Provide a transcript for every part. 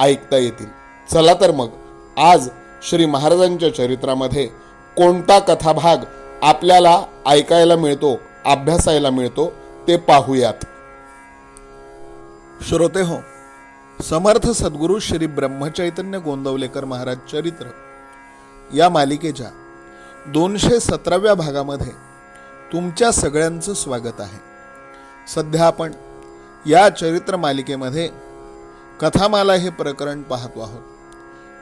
ऐकता येतील. चला तर मग आज श्री महाराजांच्या चरित्रामध्ये कोणता कथाभाग आपल्याला ऐकायला मिळतो अभ्यासायला मिळतो ते पाहूयात. श्रोते हो समर्थ सद्गुरू श्री ब्रह्मचैतन्य गोंदवलेकर महाराज चरित्र. या मालिकेच्या दोनशे सतराव्या भागामध्ये तुमच्या सगळ्यांचं स्वागत आहे. सध्या आपण या चरित्र मालिकेमध्ये कथामाला हे प्रकरण पाहतो आहोत.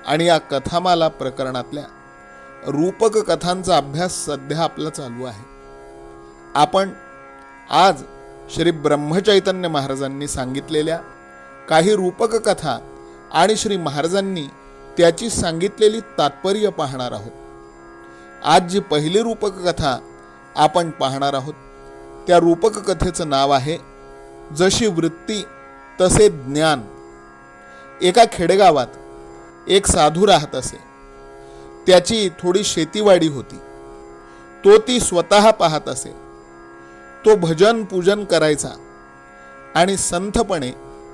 आणि या कथामाला प्रकरणातल्या रूपक कथांचा अभ्यास सध्या आपला चालू आहे. आपण आज श्री ब्रह्मचैतन्य महाराजांनी सांगितलेल्या काही रूपक कथा आणि श्री महाराजांनी त्याची सांगितलेली तात्पर्य पाहणार आहोत. आज जी पहिली रूपक कथा आपण पाहणार आहोत त्या रूपक कथेचं नाव आहे जशी वृत्ती तसे ज्ञान. एका खेडेगावात एक साधू राहत असे. त्याची थोडी शेतीवाडी होती. तो ती स्वतः पाहत असे. तो भजन पूजन करायचा आणि संथपणे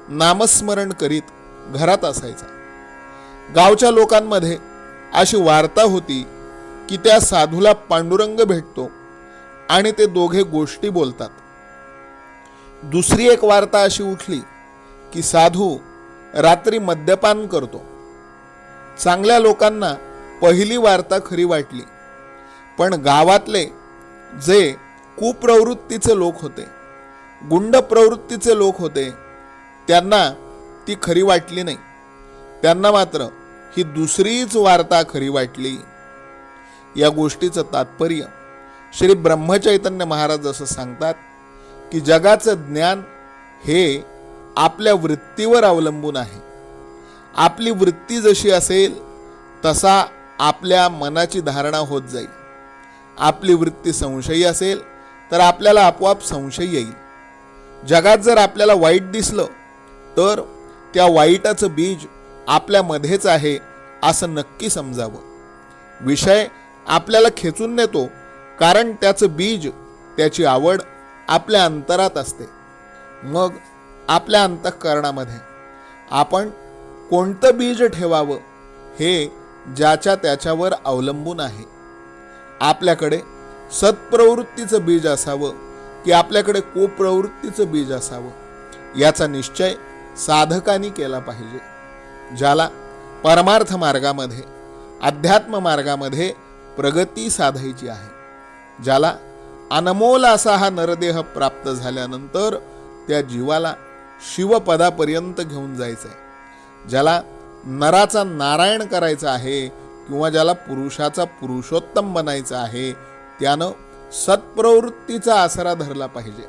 नामस्मरण करीत घरात असायचा. गावच्या लोकांमध्ये अशी वार्ता होती की त्या साधूला पांडुरंग भेटतो आणि ते दोघे गोष्टी बोलतात. दुसरी एक वार्ता अशी उठली की साधू रात्री मद्यपान करतो. चांगल्या लोकांना पहिली वार्ता खरी वाटली. पण गावातले जे कुप्रवृत्तीचे लोक होते गुंड प्रवृत्तीचे लोक होते त्यांना ती खरी वाटली नाही. त्यांना मात्र ही दुसरीच वार्ता खरी वाटली. या गोष्टीचं तात्पर्य श्री ब्रह्मचैतन्य महाराज असं सांगतात की जगाचं ज्ञान हे आपल्या वृत्तीवर अवलंबून आहे. आपली वृत्ती जशी असेल तसा आपल्या मनाची धारणा होत जाईल. आपली वृत्ती संशयी असेल तर आपल्याला आपोआप संशय येईल. जगात जर आपल्याला वाईट दिसलं तर त्या वाईटाचं बीज आपल्यामध्येच आहे असं नक्की समजावं. विषय आपल्याला खेचून नेतो कारण त्याचं बीज त्याची आवड आपल्या अंतरात असते. मग आपल्या अंतःकरणामध्ये. आपण कोणतं बीज ठेवावं हे ज्याच्या त्याच्यावर अवलंबून आहे. आपल्याकडे सत्प्रवृत्तीचं बीज असावं की आपल्याकडे कुप्रवृत्तीचं बीज असावं याचा निश्चय साधकांनी केला पाहिजे ज्याला परमार्थ मार्गामध्ये अध्यात्म मार्गामध्ये प्रगती साधायची आहे ज्याला अनमोल असा हा नरदेह प्राप्त झाल्यानंतर त्या जीवाला शिवपदापर्यंत घेऊन जायचं आहे ज्याला नराचा नारायण करायचा आहे किंवा ज्याला पुरुषाचा पुरुषोत्तम बनायचं आहे त्यानं सत्प्रवृत्तीचा आसरा धरला पाहिजे.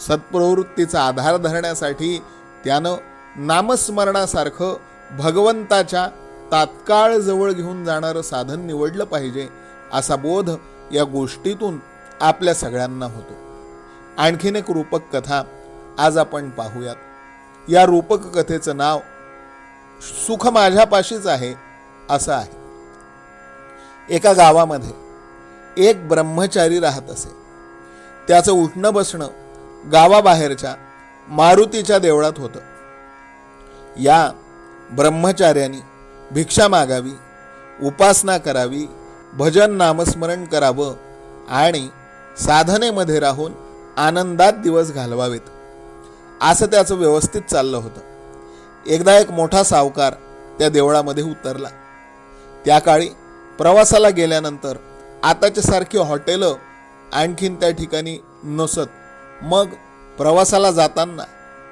सत्प्रवृत्तीचा आधार धरण्यासाठी त्यानं नामस्मरणासारखं भगवंताच्या तात्काळ जवळ घेऊन जाणारं साधन निवडलं पाहिजे असा बोध या गोष्टीतून आपल्या सगळ्यांना होतो. आणखीन एक रूपक कथा आज आपण पाहूयात. या रूपक कथेचं नाव सुख माझ्यापाशीच आहे असं आहे. एका गावामध्ये एक ब्रह्मचारी राहत असे. त्याचं उठणं बसणं गावाबाहेरच्या मारुतीच्या देवळात होतं. या ब्रह्मचार्यानी भिक्षा मागावी उपासना करावी भजन नामस्मरण करावं आणि साधनेमध्ये राहून आनंदात दिवस घालवावेत. असं त्याचं व्यवस्थित चाललं होतं. एकदा एक मोठा सावकार त्या देवळामध्ये उतरला. त्या काळी प्रवासाला गेल्यानंतर आताच्या सारखी हॉटेलं आणखीन त्या ठिकाणी नसत. मग प्रवासाला जाताना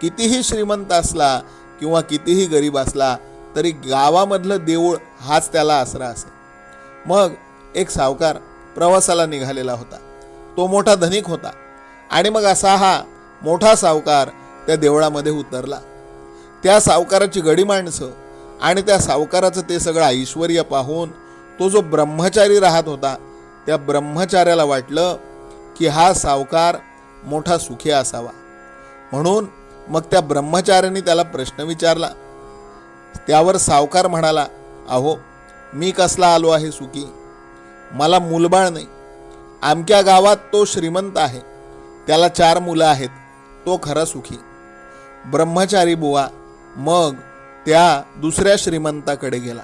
कितीही श्रीमंत असला किंवा कितीही गरीब असला तरी गावामधलं देऊळ हाच त्याला आसरा असे. मग एक सावकार प्रवासाला निघालेला होता. तो मोठा धनिक होता. आणि मग असा हा मोठा सावकार त्या देवळामध्ये उतरला. त्या सावकाराची गडी माणसं आणि त्या सावकाराचं ते सगळं ऐश्वर पाहून तो जो ब्रह्मचारी राहत होता त्या ब्रह्मचार्याला वाटलं की हा सावकार मोठा सुखी असावा. म्हणून मग त्या ब्रह्मचार्याने त्याला प्रश्न विचारला. त्यावर सावकार म्हणाला अहो मी कसला आलो आहे सुखी? मला मूलबाळ नाही. आमच्या गावात तो श्रीमंत आहे. त्याला चार मुलं आहेत. तो खरा सुखी. ब्रह्मचारी बुवा मग त्या दुसऱ्या श्रीमंताकडे गेला.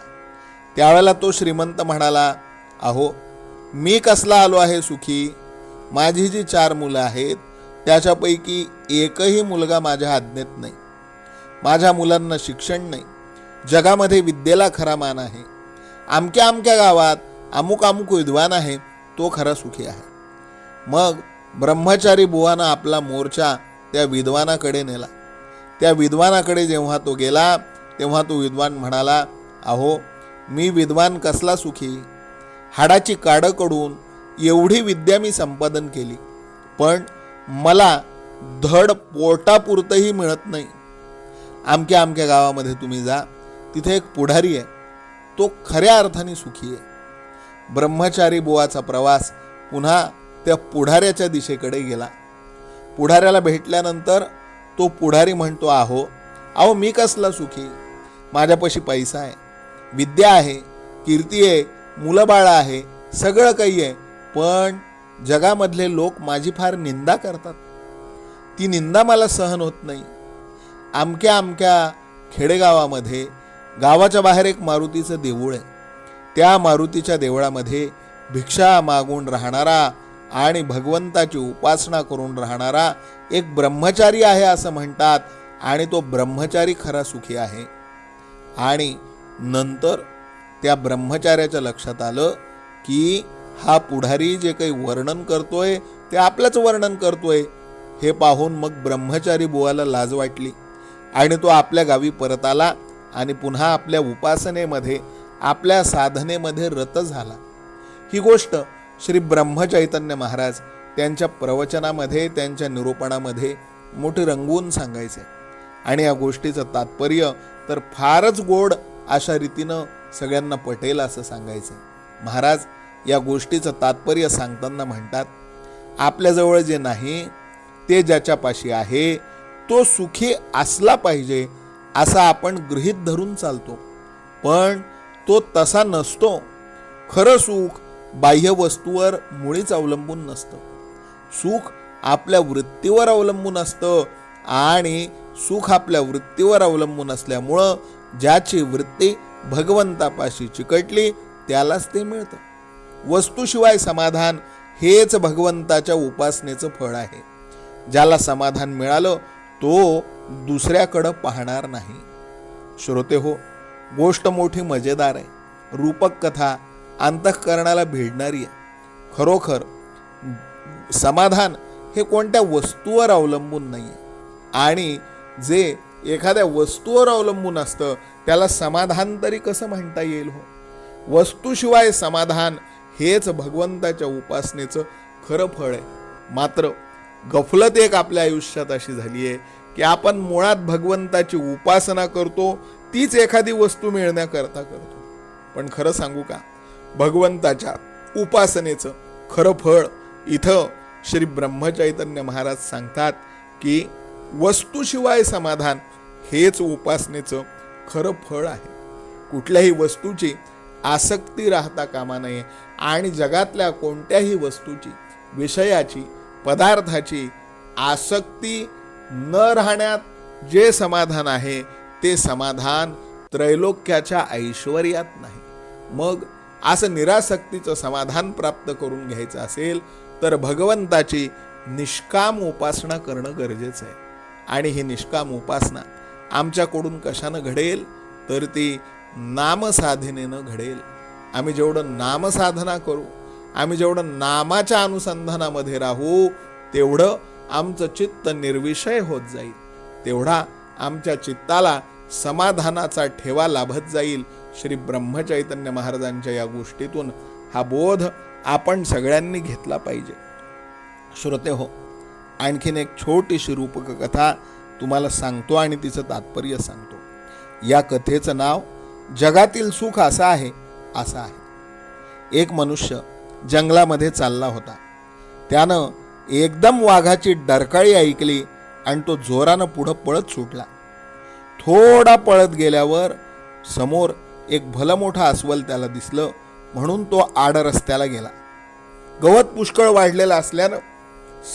त्यावेळेला तो श्रीमंत म्हणाला अहो मी कसला आलो आहे सुखी? माझी जी चार मुलं आहेत त्याच्यापैकी एकही मुलगा माझ्या आज्ञेत नाही. माझ्या मुलांना शिक्षण नाही. जगामध्ये विद्येला खरा मान आहे. आमक्या आमक्या गावात अमुक अमुक विद्वान आहे तो खरा सुखी आहे. मग ब्रह्मचारी बुवानं आपला मोर्चा त्या विद्वानाकडे नेला. त्या विद्वानाकडे जेव्हा तो गेला तेव्हा तो विद्वान म्हणाला अहो मी विद्वान कसला सुखी? हाडाची काडं कडून एवढी विद्या मी संपादन केली पण मला धड पोटापुरतंही मिळत नाही. आमक्या आमक्या गावामध्ये तुम्ही जा तिथे एक पुढारी आहे तो खऱ्या अर्थाने सुखी आहे. ब्रह्मचारी बुवाचा प्रवास पुन्हा त्या पुढाऱ्याच्या दिशेकडे गेला. पुढाऱ्याला भेटल्यानंतर तो पुढारी म्हणतो आहो अहो मी कसला सुखी? माझ्यापाशी पैसा आहे विद्या आहे कीर्ती आहे मुलं बाळं आहे सगळं काही आहे पण जगामधले लोक माझी फार निंदा करतात. ती निंदा मला सहन होत नाही. आमक्या आमक्या खेडेगावामध्ये गावाच्या बाहेर एक मारुतीचं देऊळ आहे. त्या मारुतीच्या देवळामध्ये भिक्षा मागून राहणारा आणि भगवंताची उपासना करून राहणारा एक ब्रह्मचारी आहे असं म्हणतात आणि तो ब्रह्मचारी खरा सुखी आहे. आणि नंतर त्या ब्रह्मचार्याच्या लक्षात आलं की हा पुढारी जे काही वर्णन करतोय ते आपलंच वर्णन करतोय. हे पाहून मग ब्रह्मचारी बुवाला लाज वाटली आणि तो आपल्या गावी परत आला आणि पुन्हा आपल्या उपासनेमध्ये आपल्या साधनेमध्ये रत झाला. ही गोष्ट श्री ब्रह्मचैतन्य महाराज त्यांच्या प्रवचनामध्ये त्यांच्या निरूपणामध्ये मोठे रंगवून सांगायचे. आणि या गोष्टीचं तात्पर्य तर फारच गोड अशा रीतीनं सगळ्यांना पटेल असं सांगायचं. महाराज या गोष्टीचं तात्पर्य सांगताना म्हणतात आपल्याजवळ जे नाही ते ज्याच्यापाशी आहे तो सुखी असला पाहिजे असा आपण गृहीत धरून चालतो. पण तो तसा नसतो. खरं सुख बाह्य वस्तूवर मुळीच अवलंबून नसतं. सुख आपल्या वृत्तीवर अवलंबून असतं आणि सुख आपल्या वृत्तीवर अवलंबून असल्यामुळं ज्याची वृत्ती भगवंतापाशी चिकटली त्यालाच ते मिळतं. वस्तूशिवाय समाधान हेच भगवंताच्या उपासनेचं फळ आहे. ज्याला समाधान मिळालं तो दुसऱ्याकडं पाहणार नाही. श्रोते हो गोष्ट मोठी मजेदार आहे. रूपक कथा अंतःकरणाला भिडणारी आहे. खरोखर समाधान हे कोणत्या वस्तूवर अवलंबून नाही आहे आणि जे एखाद्या वस्तूवर अवलंबून असतं त्याला समाधान तरी कसं म्हणता येईल हो? वस्तूशिवाय समाधान हेच भगवंताच्या उपासनेचं खरं फळ आहे. मात्र गफलत एक आपल्या आयुष्यात अशी झाली आहे की आपण मुळात भगवंताची उपासना करतो तीच एखादी वस्तू मिळण्याकरता करतो. पण खरं सांगू का? भगवंताच्या उपासनेचं खरं फळ इथं श्री ब्रह्मचैतन्य महाराज सांगतात की वस्तूशिवाय समाधान हेच उपासनेचं खरं फळ आहे. कुठल्याही वस्तूची आसक्ती राहता कामा नये आणि जगातल्या कोणत्याही वस्तूची विषयाची पदार्थाची आसक्ती न राहण्यात जे समाधान आहे ते समाधान त्रैलोक्याच्या ऐश्वर्यात नाही. मग असं निरासक्तीचं समाधान प्राप्त करून घ्यायचं असेल तर भगवंताची निष्काम उपासना करणं गरजेचं आहे. आणि ही निष्काम उपासना आमच्याकडून कशानं घडेल? तर ती नामसाधनेनं घडेल. आम्ही जेवढं नामसाधना करू आम्ही जेवढं नामाच्या अनुसंधानामध्ये राहू तेवढं आमचं चित्त निर्विषय होत जाईल. तेवढा आमच्या चित्ताला समाधानाचा ठेवा लाभत जाईल श्री ब्रह्मचैतन्य महाराजांच्या या गोष्टीतून हा बोध आपण सगळ्यांनी घेतला पाहिजे. श्रोते हो आणखीन एक छोटीशी रूपक कथा तुम्हाला सांगतो आणि तिचं तात्पर्य सांगतो. या कथेचं नाव जगातील सुख असं आहे असं आहे. एक मनुष्य जंगलामध्ये चालला होता. त्यानं एकदम वाघाची डरकाळी ऐकली आणि तो जोरानं पुढं पळत सुटला. थोडा पळत गेल्यावर समोर एक भलं मोठं अस्वल त्याला दिसलं म्हणून तो आड रस्त्याला गेला. गवत पुष्कळ वाढलेलं असल्यानं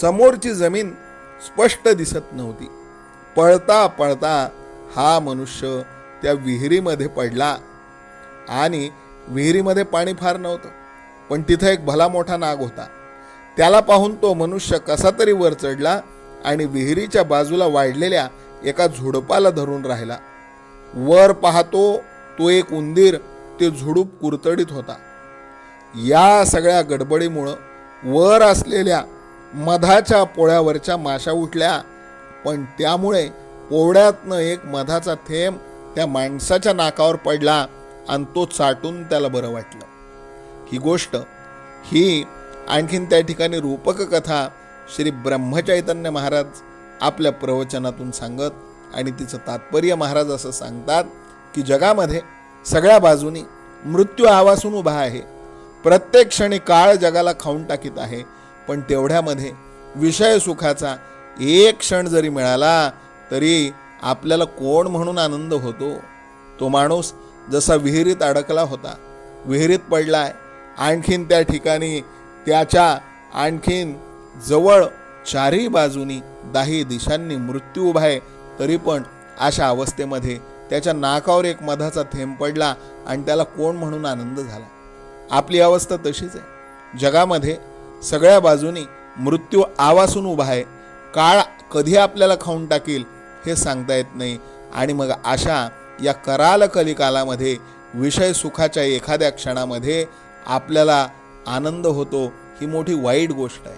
समोरची जमीन स्पष्ट दिसत नव्हती. पळता पळता हा मनुष्य त्या विहिरीमध्ये पडला आणि विहिरीमध्ये पाणी फार नव्हतं पण तिथं एक भला मोठा नाग होता. त्याला पाहून तो मनुष्य कसा तरी वर चढला आणि विहिरीच्या बाजूला वाढलेल्या एका झुडपाला धरून राहिला. वर पाहतो तो एक उंदीर ते झुडूप कुरतडीत होता. या सगळ्या गडबडीमुळं वर असलेल्या मधाच्या पोळ्यावरच्या माशा उठल्या पण त्यामुळे पोवड्यातनं एक मधाचा थेंब त्या माणसाच्या नाकावर पडला आणि तो चाटून त्याला बरं वाटलं. ही गोष्ट ही आणखीन त्या ठिकाणी रूपक कथा श्री ब्रह्मचैतन्य महाराज आपल्या प्रवचनातून सांगत आणि तिचं तात्पर्य महाराज असं सांगतात की जगामध्ये सगळ्या बाजूनी मृत्यू आवासून उभा आहे. प्रत्येक क्षणी काळ जगाला खाऊन टाकीत आहे पण तेवढ्यामध्ये विषय सुखाचा एक क्षण जरी मिळाला तरी आपल्याला कोण म्हणून आनंद होतो? तो माणूस जसा विहिरीत अडकला होता विहिरीत पडलाय आणखीन त्या ठिकाणी त्याच्या आणखीन जवळ चारही बाजूनी दाही दिशांनी मृत्यू उभा आहे तरी पण अशा अवस्थेमध्ये त्याच्या नाकावर एक मधाचा थेंब पडला आणि त्याला कोण म्हणून आनंद झाला? आपली अवस्था तशीच आहे. जगामध्ये सगळ्या बाजूनी मृत्यू आवासून उभा आहे. काळ कधी आपल्याला खाऊन टाकील हे सांगता येत नाही. आणि मग अशा या कराल कलिकालामध्ये विषय सुखाच्या एखाद्या क्षणामध्ये आपल्याला आनंद होतो ही मोठी वाईट गोष्ट आहे.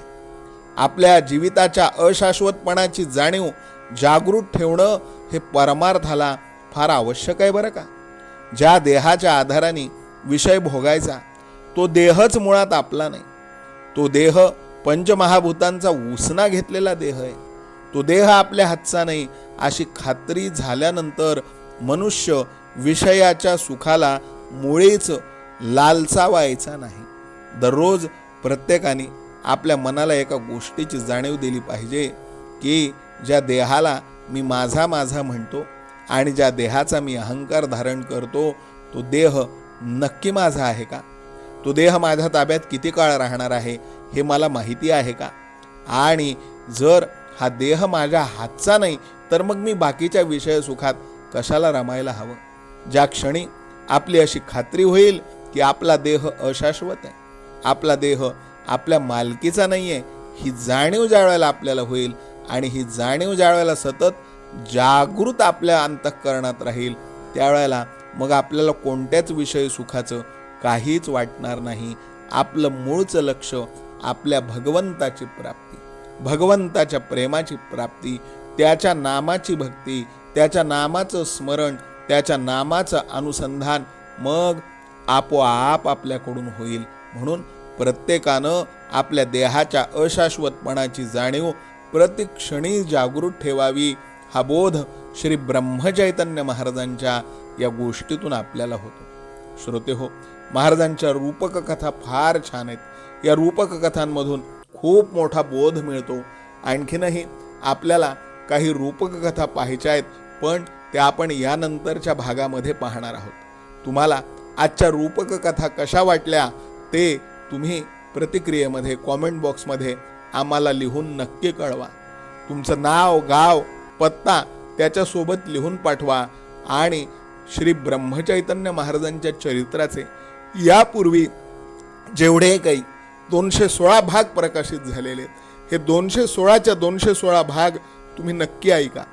आपल्या जीविताच्या अशाश्वतपणाची जाणीव जागृत ठेवणं हे परमार्थाला फार आवश्यक आहे बरं का? ज्या देहाच्या आधाराने विषय भोगायचा तो देहच मुळात आपला नाही. तो देह पंचमहाभूतांचा उसना घेतलेला देह आहे. तो देह आपल्या हातचा नाही अशी खात्री झाल्यानंतर मनुष्य विषयाच्या सुखाला मुळीच लालचावायचा नाही. दररोज प्रत्येकाने आपल्या मनाला एका गोष्टीची जाणीव दिली पाहिजे की ज्या देहाला मी माझा माझा म्हणतो आणि ज्या देहाचा मी अहंकार धारण करतो तो देह नक्की माझा आहे का? तो देह माझ्या ताब्यात किती काळ राहणार आहे हे मला माहिती आहे का? आणि जर हा देह माझ्या हातचा नाही तर मग मी बाकीच्या विषय सुखात कशाला रमायला हवं? ज्या क्षणी आपली अशी खात्री होईल की आपला देह अशाश्वत आहे आपला देह आपल्या मालकीचा नाही आहे ही जाणीव ज्या वेळेला आपल्याला होईल आणि ही जाणीव ज्या वेळेला सतत जागृत आपल्या अंतःकरणात राहील त्यावेळेला मग आपल्याला कोणत्याच विषय सुखाचं काहीच वाटणार नाही. आपलं मूळचं लक्ष आपल्या भगवंताची प्राप्ती. भगवंताच्या प्रेमाची प्राप्ती त्याच्या नामाची भक्ती त्याच्या नामाचं स्मरण त्याच्या नामाचं अनुसंधान मग आपोआप आपल्याकडून होईल. म्हणून प्रत्येकानं आपल्या देहाच्या अशाश्वतपणाची जाणीव प्रतिक्षणी जागृत ठेवावी. हा बोध श्री ब्रह्मचैतन्य महाराजांच्या या गोष्टीतून आपल्याला होतो. श्रोते हो महाराजांच्या रूपक कथा फार छान आहेत. या रूपक कथांमधून खूप मोठा बोध मिळतो. आणखीनही आपल्याला काही रूपक कथा पाहायच्या आहेत पण त्या आपण यानंतरच्या भागामध्ये पाहणार आहोत. तुम्हाला आजच्या रूपक कथा कशा वाटल्या ते तुम्ही प्रतिक्रियेमध्ये कॉमेंट बॉक्समध्ये आम्हाला लिहून नक्की कळवा. तुमचं नाव गाव पत्ता त्याच्यासोबत लिहून पाठवा आणि श्री ब्रह्मचैतन्य महाराजांच्या चरित्राचे यापूर्वी जेवढे काही दोनशे सोळा भाग प्रकाशित झालेले आहेत हे दोनशे सोळाच्या दोनशे सोळा भाग तुम्ही नक्की ऐका.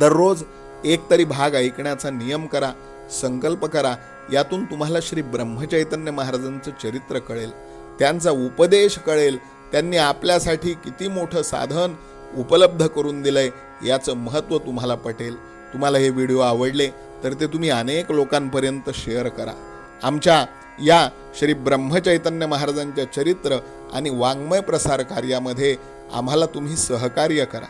दररोज एक तरी भाग ऐकण्याचा नियम करा संकल्प करा यातून तुम्हाला श्री ब्रह्मचैतन्य महाराजांचं चरित्र कळेल त्यांचा उपदेश कळेल त्यांनी आपल्यासाठी किती मोठं साधन उपलब्ध करून दिलंय याचं महत्त्व तुम्हाला पटेल. तुम्हाला हे व्हिडिओ आवडले तर ते तुम्ही अनेक लोकांपर्यंत शेअर करा. आमच्या या श्री ब्रह्मचैतन्य महाराजांच्या चरित्र आणि वाङ्मय प्रसार कार्यामध्ये आम्हाला तुम्ही सहकार्य करा.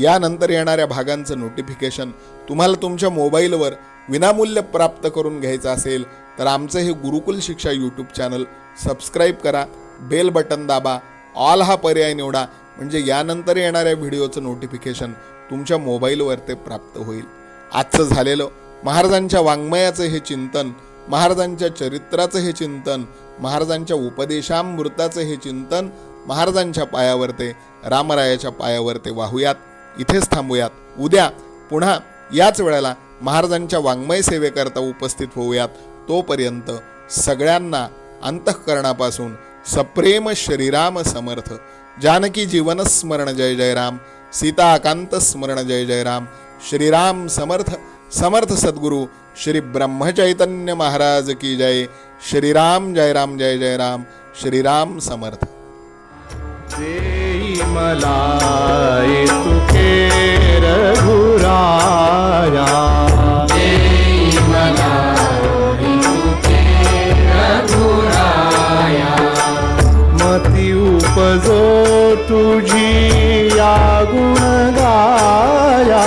यानंतर येणाऱ्या भागांचं नोटिफिकेशन तुम्हाला तुमच्या मोबाईलवर विनामूल्य प्राप्त करून घ्यायचं असेल तर आमचं हे Gurukul Shiksha YouTube channel subscribe करा बेल बटन दाबा ऑल हा पर्याय निवडा म्हणजे यानंतर येणाऱ्या व्हिडिओचं नोटिफिकेशन तुमच्या मोबाईलवर ते प्राप्त होईल. आजचं झालेलं महाराजांच्या वाङ्मयाचं हे चिंतन महाराजांच्या चरित्राचं हे चिंतन महाराजांच्या उपदेशामृताचं हे चिंतन महाराजांच्या पायावर ते रामरायाच्या पायावर ते वाहूयात इथेच थांबूयात. उद्या पुन्हा याच वेळेला महाराजांच्या वाङ्मय सेवेकरता उपस्थित होऊयात. तोपर्यंत सगळ्यांना अंतःकरणापासून सप्रेम श्रीराम समर्थ. जानकी जीवन स्मरण जय जय राम सीताकांत स्मरण जय जय राम श्रीराम समर्थ समर्थ सद्गुरु श्री ब्रह्मचैतन्य महाराज की जय श्रीराम जय राम जय जय राम श्रीराम समर्थ। देई मला तुझी या गुण गाया